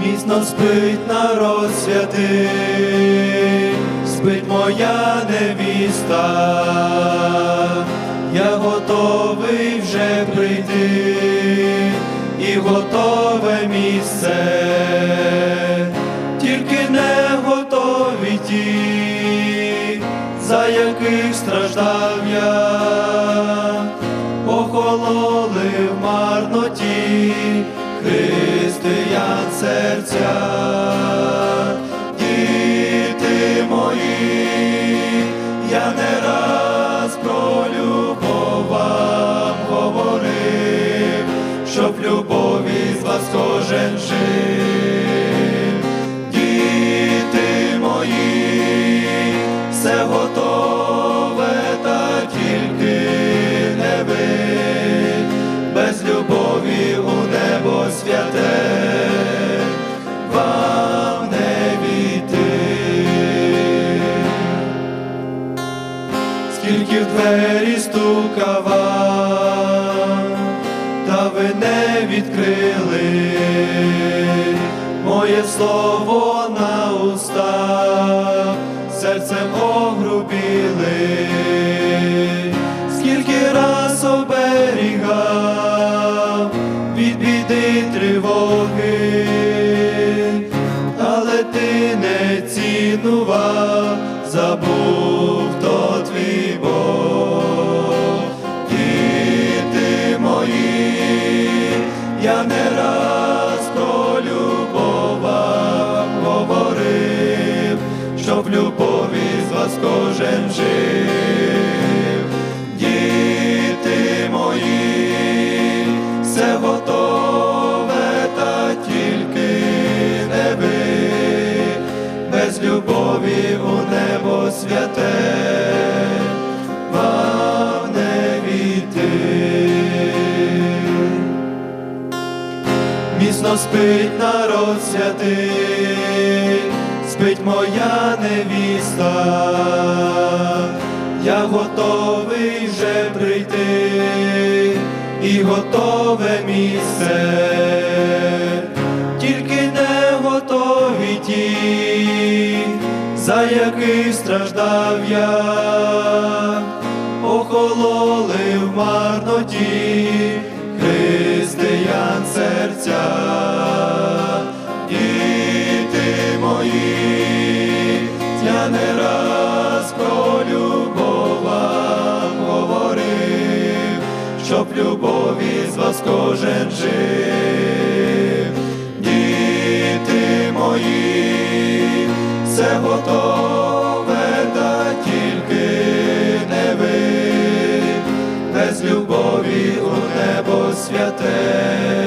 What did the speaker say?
міцно спить народ святий, спить моя невіста, я готовий вже прийти. І готове місце, тільки не готові ті, за яких страждав я, охололи в марноті християн серця, Скільки в двері стукава, та ви не відкрили моє слово на уста, серцем огрубіли, скільки раз оберігав від біди тривоги, але ти не цінував, забув кожен жив. Діти мої, все готове, та тільки не ви, без любові у небо святе, вам не. Міцно спить народ святий, спить моя невіста, я готовий вже прийти і готове місце, тільки не готові ті, за яких страждав я, не раз про любов вам говорив, щоб любові з вас кожен жив, діти мої, все готове, та тільки не ви. Без любові у небо святе,